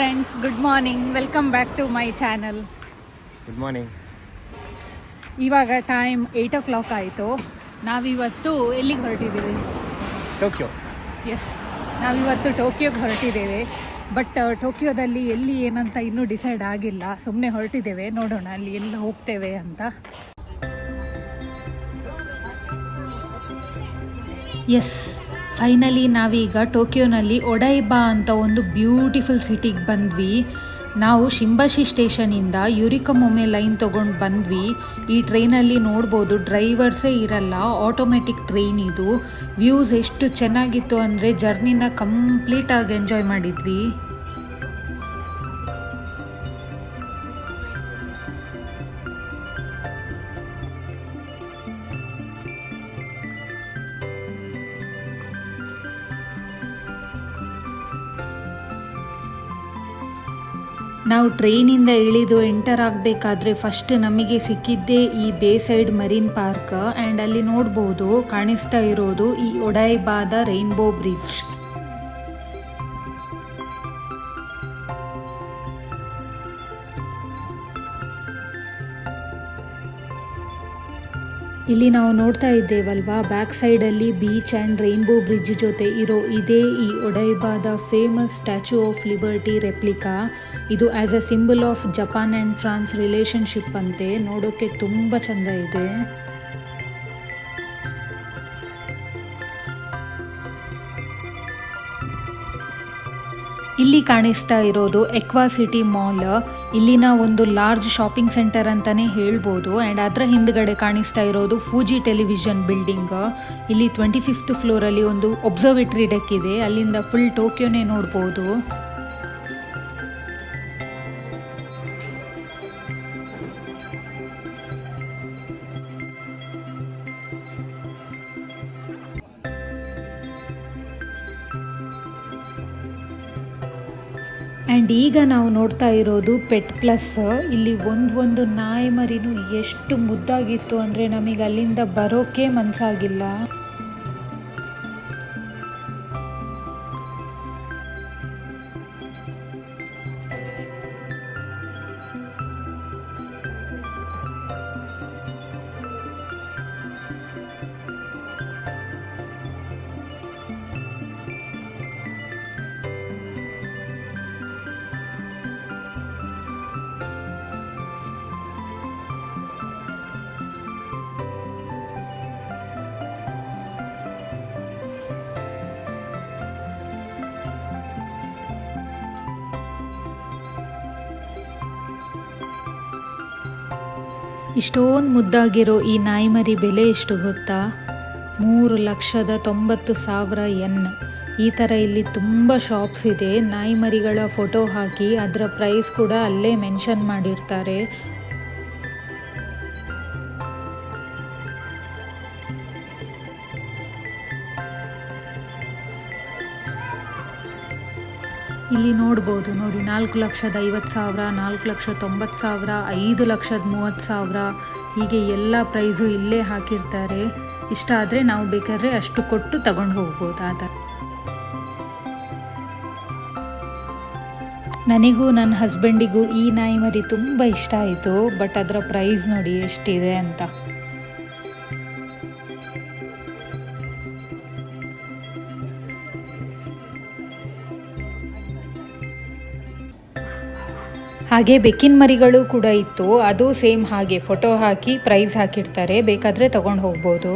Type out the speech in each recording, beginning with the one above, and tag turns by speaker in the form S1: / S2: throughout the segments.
S1: Friends good morning welcome back to my channel
S2: good morning
S1: ಇವಾಗ time eight o'clock ಆಯಿತು. ನಾವಿವತ್ತು ಎಲ್ಲಿಗೆ ಹೊರಟಿದ್ದೀವಿ?
S2: Tokyo
S1: S ನಾವಿವತ್ತು ಟೋಕಿಯೋಗೆ ಹೊರಟಿದ್ದೇವೆ. ಬಟ್ ಟೋಕಿಯೋದಲ್ಲಿ ಎಲ್ಲಿ ಏನಂತ ಇನ್ನೂ ಡಿಸೈಡ್ ಆಗಿಲ್ಲ. ಸುಮ್ಮನೆ ಹೊರಟಿದ್ದೇವೆ. ನೋಡೋಣ ಅಲ್ಲಿ ಎಲ್ಲಿ ಹೋಗ್ತೇವೆ ಅಂತ. ಎಸ್ ಫೈನಲಿ ನಾವೀಗ ಟೋಕಿಯೋನಲ್ಲಿ ಒಡೈಬಾ ಅಂತ ಒಂದು ಬ್ಯೂಟಿಫುಲ್ ಸಿಟಿಗೆ ಬಂದ್ವಿ. ನಾವು ಶಿಂಬಾಶಿ ಸ್ಟೇಷನಿಂದ ಯುರಿಕಮೊಮ್ಮೆ ಲೈನ್ ತೊಗೊಂಡು ಬಂದ್ವಿ. ಈ ಟ್ರೈನಲ್ಲಿ ನೋಡ್ಬೋದು ಡ್ರೈವರ್ಸೇ ಇರಲ್ಲ ಆಟೋಮೆಟಿಕ್ ಟ್ರೈನ್ ಇದು. ವ್ಯೂಸ್ ಎಷ್ಟು ಚೆನ್ನಾಗಿತ್ತು ಅಂದರೆ ಜರ್ನಿನ ಕಂಪ್ಲೀಟಾಗಿ ಎಂಜಾಯ್ ಮಾಡಿದ್ವಿ. ನಾವು ಟ್ರೈನಿಂದ ಇಳಿದು ಎಂಟರ್ ಆಗಬೇಕಾದ್ರೆ ಫಸ್ಟ್ ನಮಗೆ ಸಿಕ್ಕಿದ್ದೇ ಈ ಬೇ ಸೈಡ್ ಮರೀನ್ ಪಾರ್ಕ್ ಆ್ಯಂಡ್ ಅಲ್ಲಿ ನೋಡ್ಬೋದು, ಕಾಣಿಸ್ತಾ ಇರೋದು ಈ ಒಡೈಬಾದ ರೈನ್ಬೋ ಬ್ರಿಡ್ಜ್ ಇಲ್ಲಿ ನಾವು ನೋಡ್ತಾ ಇದ್ದೇವಲ್ವಾ ಬ್ಯಾಕ್ ಸೈಡಲ್ಲಿ ಬೀಚ್ ಆ್ಯಂಡ್ ರೈನ್ಬೋ ಬ್ರಿಡ್ಜ್ ಜೊತೆ ಇರೋ ಇದೇ ಈ ಒಡೈಬಾದ famous statue of liberty replica ಇದು as a symbol of Japan and France relationship ಅಂತೆ. ನೋಡೋಕ್ಕೆ ತುಂಬ ಚೆಂದ ಇದೆ. ಇಲ್ಲಿ ಕಾಣಿಸ್ತಾ ಇರೋದು ಎಕ್ವಾ ಸಿಟಿ ಮಾಲ್ ಇಲ್ಲಿನ ಒಂದು ಲಾರ್ಜ್ ಶಾಪಿಂಗ್ ಸೆಂಟರ್ ಅಂತಾನೆ ಹೇಳ್ಬೋದು. ಆ್ಯಂಡ್ ಅದರ ಹಿಂದ್ಗಡೆ ಕಾಣಿಸ್ತಾ ಇರೋದು ಫೂಜಿ ಟೆಲಿವಿಷನ್ ಬಿಲ್ಡಿಂಗ್ ಇಲ್ಲಿ ಟ್ವೆಂಟಿ ಫಿಫ್ತ್ ಫ್ಲೋರಲ್ಲಿ ಒಂದು ಒಬ್ಸರ್ವೇಟ್ರಿ ಡೆಕ್ ಇದೆ. ಅಲ್ಲಿಂದ ಫುಲ್ ಟೋಕಿಯೋನೇ ನೋಡ್ಬೋದು. ಆ್ಯಂಡ್ ಈಗ ನಾವು ನೋಡ್ತಾ ಇರೋದು ಪೆಟ್ ಪ್ಲಸ್ ಇಲ್ಲಿ ಒಂದು ಒಂದು ನಾಯಿ ಮರಿನೂ ಎಷ್ಟು ಮುದ್ದಾಗಿತ್ತು ಅಂದರೆ ನಮಗೆ ಅಲ್ಲಿಂದ ಬರೋಕೆ ಮನಸ್ಸಾಗಿಲ್ಲ ಇಷ್ಟೊಂದು ಮುದ್ದಾಗಿರೋ ಈ ನಾಯಿಮರಿ ಬೆಲೆ ಎಷ್ಟು ಗೊತ್ತಾ? ಮೂರು ಲಕ್ಷದ ತೊಂಬತ್ತು ಸಾವಿರ ಎನ್. ಈ ಥರ ಇಲ್ಲಿ ತುಂಬ ಶಾಪ್ಸ್ ಇದೆ. ನಾಯಿಮರಿಗಳ ಫೋಟೋ ಹಾಕಿ ಅದರ ಪ್ರೈಸ್ ಕೂಡ ಅಲ್ಲೇ ಮೆನ್ಷನ್ ಮಾಡಿರ್ತಾರೆ. ಇಲ್ಲಿ ನೋಡ್ಬೋದು ನೋಡಿ, ನಾಲ್ಕು ಲಕ್ಷದ ಐವತ್ತು ಸಾವಿರ, ನಾಲ್ಕು ಲಕ್ಷ ತೊಂಬತ್ತು ಸಾವಿರ, ಐದು ಲಕ್ಷದ ಮೂವತ್ತು ಸಾವಿರ. ಹೀಗೆ ಎಲ್ಲ ಪ್ರೈಸು ಇಲ್ಲೇ ಹಾಕಿರ್ತಾರೆ. ಇಷ್ಟ ಆದರೆ ನಾವು ಬೇಕಾದ್ರೆ ಅಷ್ಟು ಕೊಟ್ಟು ತಗೊಂಡು ಹೋಗ್ಬೋದು ಆ ಥರ ನನಗೂ ನನ್ನ ಹಸ್ಬೆಂಡಿಗೂ ಈ ನಾಯಿ ಮರಿ ತುಂಬ ಇಷ್ಟ ಆಯಿತು ಬಟ್ ಅದರ ಪ್ರೈಸ್ ನೋಡಿ ಎಷ್ಟಿದೆ ಅಂತ. ಹಾಗೆ ಬೆಕ್ಕಿನ ಮರಿಗಳು ಕೂಡ ಇತ್ತು. ಅದು ಸೇಮ್ ಹಾಗೆ. ಫೋಟೋ ಹಾಕಿ ಪ್ರೈಸ್ ಹಾಕಿರ್ತಾರೆ. ಬೇಕಾದರೆ ತಗೊಂಡು ಹೋಗ್ಬೋದು.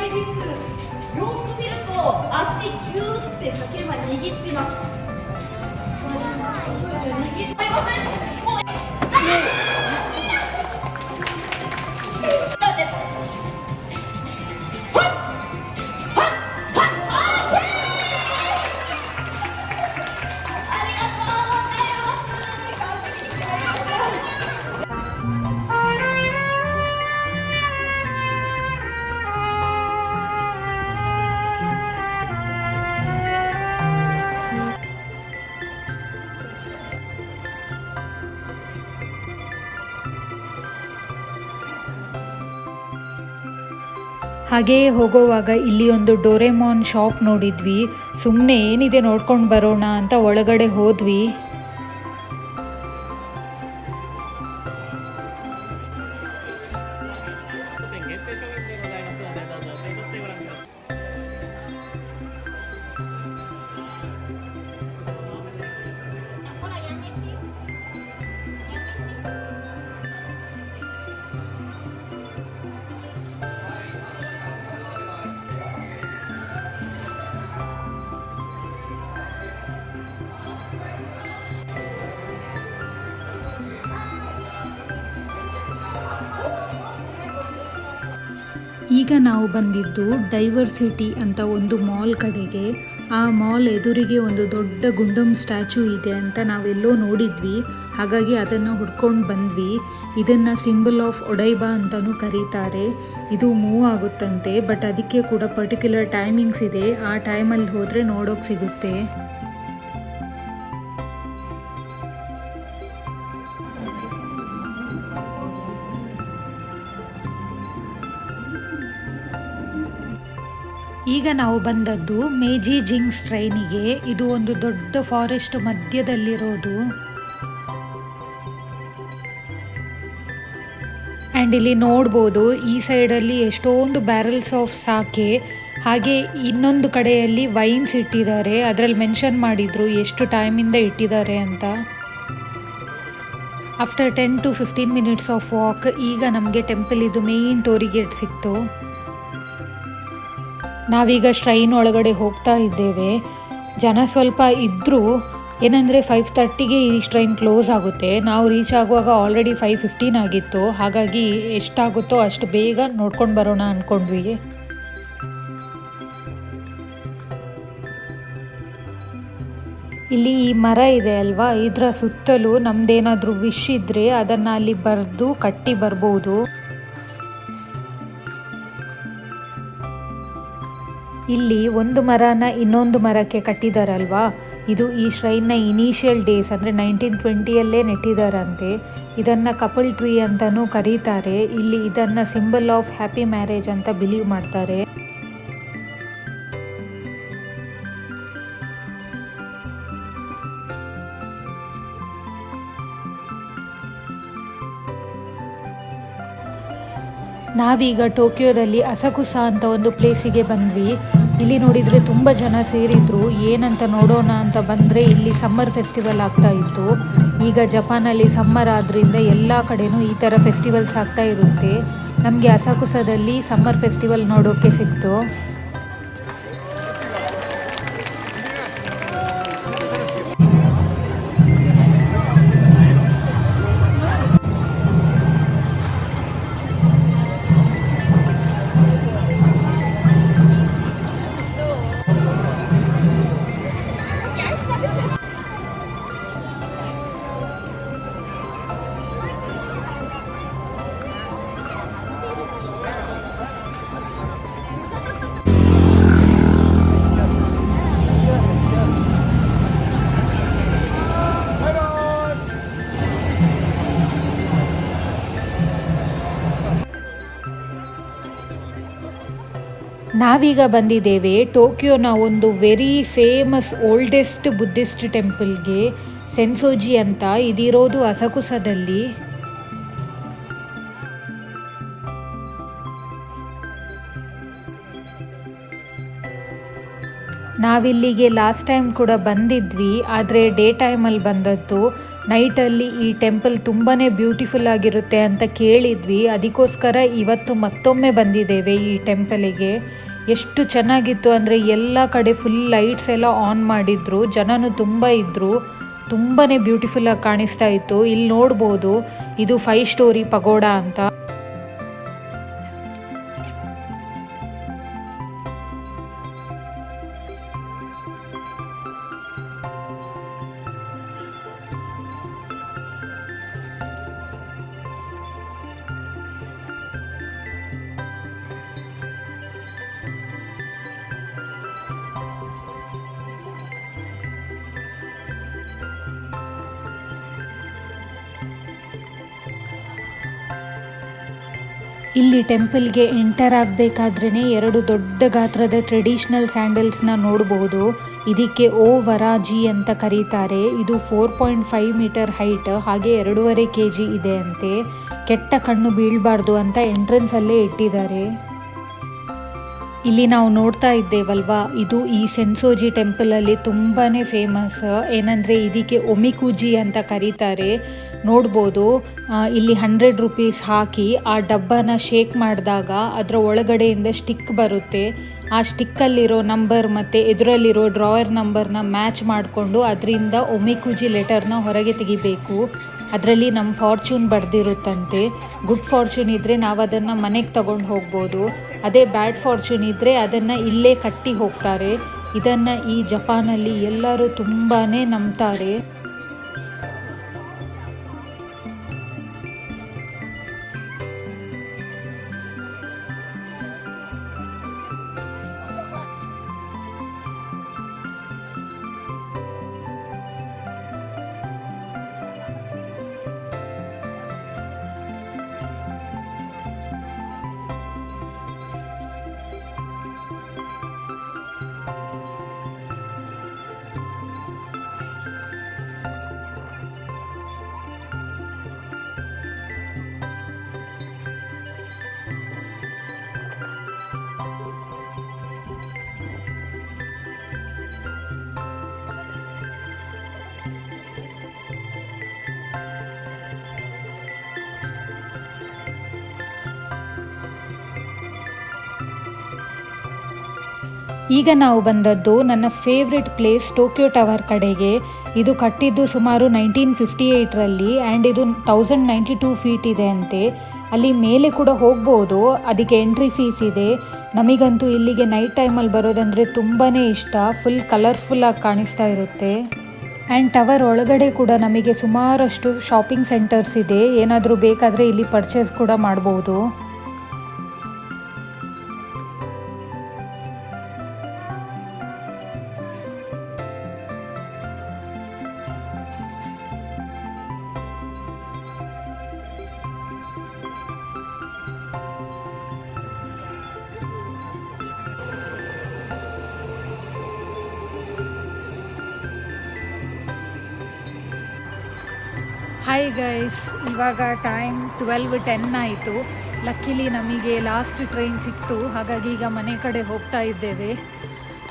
S3: ないです。よく見ると足ギューって竹馬握ってます。握ってません
S1: ಹಾಗೆಯೇ ಹೋಗೋವಾಗ ಇಲ್ಲಿ ಒಂದು ಡೋರೆಮೋನ್ ಶಾಪ್ ನೋಡಿದ್ವಿ. ಸುಮ್ಮನೆ ಏನಿದೆ ನೋಡ್ಕೊಂಡು ಬರೋಣ ಅಂತ ಒಳಗಡೆ ಹೋದ್ವಿ. ಈಗ ನಾವು ಬಂದಿದ್ದು ಡೈವರ್ಸಿಟಿ ಅಂತ ಒಂದು ಮಾಲ್ ಕಡೆಗೆ. ಆ ಮಾಲ್ ಎದುರಿಗೆ ಒಂದು ದೊಡ್ಡ ಗುಂಡಮ್ ಸ್ಟ್ಯಾಚು ಇದೆ ಅಂತ ನಾವೆಲ್ಲೋ ನೋಡಿದ್ವಿ. ಹಾಗಾಗಿ ಅದನ್ನು ಹುಡ್ಕೊಂಡು ಬಂದ್ವಿ. ಇದನ್ನು ಸಿಂಬಲ್ ಆಫ್ ಒಡೈಬಾ ಅಂತಲೂ ಕರೀತಾರೆ. ಇದು ಮೂವ್ ಆಗುತ್ತಂತೆ, ಬಟ್ ಅದಕ್ಕೆ ಕೂಡ ಪರ್ಟಿಕ್ಯುಲರ್ ಟೈಮಿಂಗ್ಸ್ ಇದೆ. ಆ ಟೈಮಲ್ಲಿ ಹೋದರೆ ನೋಡೋಕೆ ಸಿಗುತ್ತೆ. ಈಗ ನಾವು ಬಂದದ್ದು ಮೇಜಿ ಜಿಂಗ್ಸ್ ಟ್ರೈನಿಗೆ. ಇದು ಒಂದು ದೊಡ್ಡ ಫಾರೆಸ್ಟ್ ಮಧ್ಯದಲ್ಲಿರೋದು. ಆ್ಯಂಡ್ ಇಲ್ಲಿ ನೋಡ್ಬೋದು ಈ ಸೈಡಲ್ಲಿ ಎಷ್ಟೊಂದು ಬ್ಯಾರಲ್ಸ್ ಆಫ್ ಸಾಕೆ. ಹಾಗೆ ಇನ್ನೊಂದು ಕಡೆಯಲ್ಲಿ ವೈನ್ಸ್ ಇಟ್ಟಿದ್ದಾರೆ. ಅದರಲ್ಲಿ ಮೆನ್ಷನ್ ಮಾಡಿದ್ರು ಎಷ್ಟು ಟೈಮಿಂದ ಇಟ್ಟಿದ್ದಾರೆ ಅಂತ. After ten to fifteen minutes of walk ಈಗ ನಮಗೆ ಟೆಂಪಲ್ ಇದು ಮೇಯ್ನ್ ಟೋರಿಗೇಟ್ ಸಿಕ್ತು. ನಾವೀಗ ಸ್ಟ್ರೈನ್ ಒಳಗಡೆ ಹೋಗ್ತಾ ಇದ್ದೇವೆ. ಜನ ಸ್ವಲ್ಪ ಇದ್ದರೂ ಏನಂದರೆ ಫೈವ್ ತರ್ಟಿಗೆ ಈ ಸ್ಟ್ರೈನ್ ಕ್ಲೋಸ್ ಆಗುತ್ತೆ. ನಾವು ರೀಚ್ ಆಗುವಾಗ ಆಲ್ರೆಡಿ ಫೈವ್ ಫಿಫ್ಟೀನ್ ಆಗಿತ್ತು. ಹಾಗಾಗಿ ಎಷ್ಟಾಗುತ್ತೋ ಅಷ್ಟು ಬೇಗ ನೋಡ್ಕೊಂಡು ಬರೋಣ ಅಂದ್ಕೊಂಡ್ವಿ ಇಲ್ಲಿ ಈ ಮರ ಇದೆ ಅಲ್ವಾ? ಇದರ ಸುತ್ತಲೂ ನಮ್ದೇನಾದರೂ ವಿಶ್ ಇದ್ದರೆ ಅದನ್ನು ಅಲ್ಲಿ ಬರೆದು ಕಟ್ಟಿ ಬರ್ಬೋದು. ಇಲ್ಲಿ ಒಂದು ಮರನ ಇನ್ನೊಂದು ಮರಕ್ಕೆ ಕಟ್ಟಿದಾರಲ್ವಾ? ಇದು ಈ ಶ್ರೈನ್ನ ಇನಿಷಿಯಲ್ ಡೇಸ್ ಅಂದರೆ ನೈನ್ಟೀನ್ ಟ್ವೆಂಟಿಯಲ್ಲೇ ನೆಟ್ಟಿದಾರಂತೆ. ಇದನ್ನು ಕಪಲ್ ಟ್ರೀ ಅಂತಲೂ ಕರೀತಾರೆ. ಇಲ್ಲಿ ಇದನ್ನು ಸಿಂಬಲ್ ಆಫ್ ಹ್ಯಾಪಿ ಮ್ಯಾರೇಜ್ ಅಂತ ಬಿಲೀವ್ ಮಾಡ್ತಾರೆ. ನಾವೀಗ ಟೋಕಿಯೋದಲ್ಲಿ ಅಸಕುಸ ಅಂತ ಒಂದು ಪ್ಲೇಸಿಗೆ ಬಂದ್ವಿ. ಇಲ್ಲಿ ನೋಡಿದರೆ ತುಂಬ ಜನ ಸೇರಿದ್ರು. ಏನಂತ ನೋಡೋಣ ಅಂತ ಬಂದರೆ ಇಲ್ಲಿ ಸಮ್ಮರ್ ಫೆಸ್ಟಿವಲ್ ಆಗ್ತಾ ಇತ್ತು. ಈಗ ಜಪಾನಲ್ಲಿ ಸಮ್ಮರ್ ಆದ್ರಿಂದ ಎಲ್ಲ ಕಡೆನೂ ಈ ಥರ ಫೆಸ್ಟಿವಲ್ಸ್ ಆಗ್ತಾ ಇರುತ್ತೆ. ನಮಗೆ ಅಸಕುಸದಲ್ಲಿ ಸಮ್ಮರ್ ಫೆಸ್ಟಿವಲ್ ನೋಡೋಕ್ಕೆ ಸಿಕ್ತು. ನಾವೀಗ ಬಂದಿದ್ದೇವೆ ಟೋಕಿಯೋನ ಒಂದು ವೆರಿ ಫೇಮಸ್ ಓಲ್ಡೆಸ್ಟ್ ಬುದ್ಧಿಸ್ಟ್ ಟೆಂಪಲ್ಗೆ ಸೆನ್ಸೋಜಿ ಅಂತ ಇದಿರೋದು ಅಸಕುಸದಲ್ಲಿ. ನಾವಿಲ್ಲಿಗೆ ಲಾಸ್ಟ್ ಟೈಮ್ ಕೂಡ ಬಂದಿದ್ವಿ, ಆದರೆ ಡೇ ಟೈಮಲ್ಲಿ ಬಂದದ್ದು. ನೈಟಲ್ಲಿ ಈ ಟೆಂಪಲ್ ತುಂಬಾ ಬ್ಯೂಟಿಫುಲ್ ಆಗಿರುತ್ತೆ ಅಂತ ಕೇಳಿದ್ವಿ. ಅದಕ್ಕೋಸ್ಕರ ಇವತ್ತು ಮತ್ತೊಮ್ಮೆ ಬಂದಿದ್ದೇವೆ ಈ ಟೆಂಪಲಿಗೆ ಎಷ್ಟು ಚೆನ್ನಾಗಿತ್ತು ಅಂದರೆ ಎಲ್ಲ ಕಡೆ ಫುಲ್ ಲೈಟ್ಸ್ ಎಲ್ಲ ಆನ್ ಮಾಡಿದ್ರು, ಜನನು ತುಂಬ ಇದ್ದರು ತುಂಬಾ ಬ್ಯೂಟಿಫುಲ್ಲಾಗಿ ಕಾಣಿಸ್ತಾ ಇತ್ತು. ಇಲ್ಲಿ ನೋಡ್ಬೋದು, ಇದು ಫೈವ್ ಸ್ಟೋರಿ ಪಗೋಡ ಅಂತ. ಇಲ್ಲಿ ಟೆಂಪಲ್ಗೆ ಎಂಟರ್ ಆಗಬೇಕಾದ್ರೇ ಎರಡು ದೊಡ್ಡ ಗಾತ್ರದ ಟ್ರೆಡಿಷ್ನಲ್ ಸ್ಯಾಂಡಲ್ಸ್ನ ನೋಡಬಹುದು ಇದಕ್ಕೆ ಓ ವರಾಜಿ ಅಂತ ಕರೀತಾರೆ. ಇದು four point five meter height, ಹಾಗೆ ಎರಡೂವರೆ ಕೆ ಜಿ ಇದೆ ಅಂತೆ. ಕೆಟ್ಟ ಕಣ್ಣು ಬೀಳಬಾರ್ದು ಅಂತ ಎಂಟ್ರೆನ್ಸಲ್ಲೇ ಇಟ್ಟಿದ್ದಾರೆ. ಇಲ್ಲಿ ನಾವು ನೋಡ್ತಾ ಇದ್ದೇವಲ್ವಾ? ಇದು ಈ ಸೆನ್ಸೋಜಿ ಟೆಂಪಲಲ್ಲಿ ತುಂಬಾ ಫೇಮಸ್. ಏನಂದರೆ ಇದಕ್ಕೆ ಒಮಿಕೂಜಿ ಅಂತ ಕರೀತಾರೆ. ನೋಡ್ಬೋದು. ಇಲ್ಲಿ ಹಂಡ್ರೆಡ್ ರುಪೀಸ್ ಹಾಕಿ ಆ ಡಬ್ಬನ ಶೇಕ್ ಮಾಡಿದಾಗ ಅದರ ಒಳಗಡೆಯಿಂದ ಸ್ಟಿಕ್ ಬರುತ್ತೆ. ಆ ಸ್ಟಿಕ್ಕಲ್ಲಿರೋ ನಂಬರ್ ಮತ್ತು ಎದುರಲ್ಲಿರೋ ಡ್ರಾಯರ್ ನಂಬರ್ನ ಮ್ಯಾಚ್ ಮಾಡಿಕೊಂಡು ಅದರಿಂದ ಒಮಿಕುಜಿ ಲೆಟರ್ನ ಹೊರಗೆ ತೆಗಿಬೇಕು. ಅದರಲ್ಲಿ ನಮ್ಮ ಫಾರ್ಚೂನ್ ಬರೆದಿರುತ್ತಂತೆ. ಗುಡ್ ಫಾರ್ಚೂನ್ ಇದ್ದರೆ ನಾವು ಅದನ್ನು ಮನೆಗೆ ತಗೊಂಡು ಹೋಗ್ಬೋದು. ಅದೇ ಬ್ಯಾಡ್ ಫಾರ್ಚೂನ್ ಇದ್ದರೆ ಅದನ್ನು ಇಲ್ಲೇ ಕಟ್ಟಿ ಹೋಗ್ತಾರೆ. ಇದನ್ನು ಈ ಜಪಾನಲ್ಲಿ ಎಲ್ಲರೂ ತುಂಬಾ ನಂಬ್ತಾರೆ. ಈಗ ನಾವು ಬಂದದ್ದು ನನ್ನ ಫೇವ್ರೆಟ್ ಪ್ಲೇಸ್ ಟೋಕಿಯೋ ಟವರ್ ಕಡೆಗೆ. ಇದು ಕಟ್ಟಿದ್ದು ಸುಮಾರು ನೈನ್ಟೀನ್ ಫಿಫ್ಟಿ ಏಯ್ಟ್ರಲ್ಲಿ ಆ್ಯಂಡ್ ಇದು ತೌಸಂಡ್ ನೈಂಟಿ ಟೂ ಫೀಟ್ ಇದೆ ಅಂತೆ. ಅಲ್ಲಿ ಮೇಲೆ ಕೂಡ ಹೋಗ್ಬೋದು, ಅದಕ್ಕೆ ಎಂಟ್ರಿ ಫೀಸ್ ಇದೆ. ನಮಗಂತೂ ಇಲ್ಲಿಗೆ ನೈಟ್ ಟೈಮಲ್ಲಿ ಬರೋದಂದರೆ ತುಂಬಾ ಇಷ್ಟ ಫುಲ್ ಕಲರ್ಫುಲ್ಲಾಗಿ ಕಾಣಿಸ್ತಾ ಇರುತ್ತೆ. ಆ್ಯಂಡ್ ಟವರ್ ಒಳಗಡೆ ಕೂಡ ನಮಗೆ ಸುಮಾರಷ್ಟು ಶಾಪಿಂಗ್ ಸೆಂಟರ್ಸ್ ಇದೆ. ಏನಾದರೂ ಬೇಕಾದರೆ ಇಲ್ಲಿ ಪರ್ಚೇಸ್ ಕೂಡ ಮಾಡ್ಬೋದು. ಹಾಯ್ ಗೈಸ್ ಇವಾಗ ಟೈಮ್ ಟ್ವೆಲ್ವ್ ಟೆನ್ ಆಯಿತು. ಲಕ್ಕಿಲಿ ನಮಗೆ ಲಾಸ್ಟ್ ಟ್ರೈನ್ ಸಿಕ್ತು. ಹಾಗಾಗಿ ಈಗ ಮನೆ ಕಡೆ ಹೋಗ್ತಾ ಇದ್ದೇವೆ.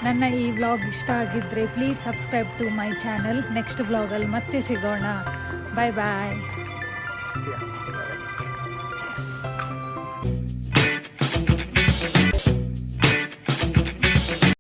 S1: ನನ್ನ ಈ ವ್ಲಾಗ್ ಇಷ್ಟ ಆಗಿದ್ದರೆ please subscribe to my channel next ವ್ಲಾಗಲ್ಲಿ ಮತ್ತೆ ಸಿಗೋಣ. ಬಾಯ್ ಬಾಯ್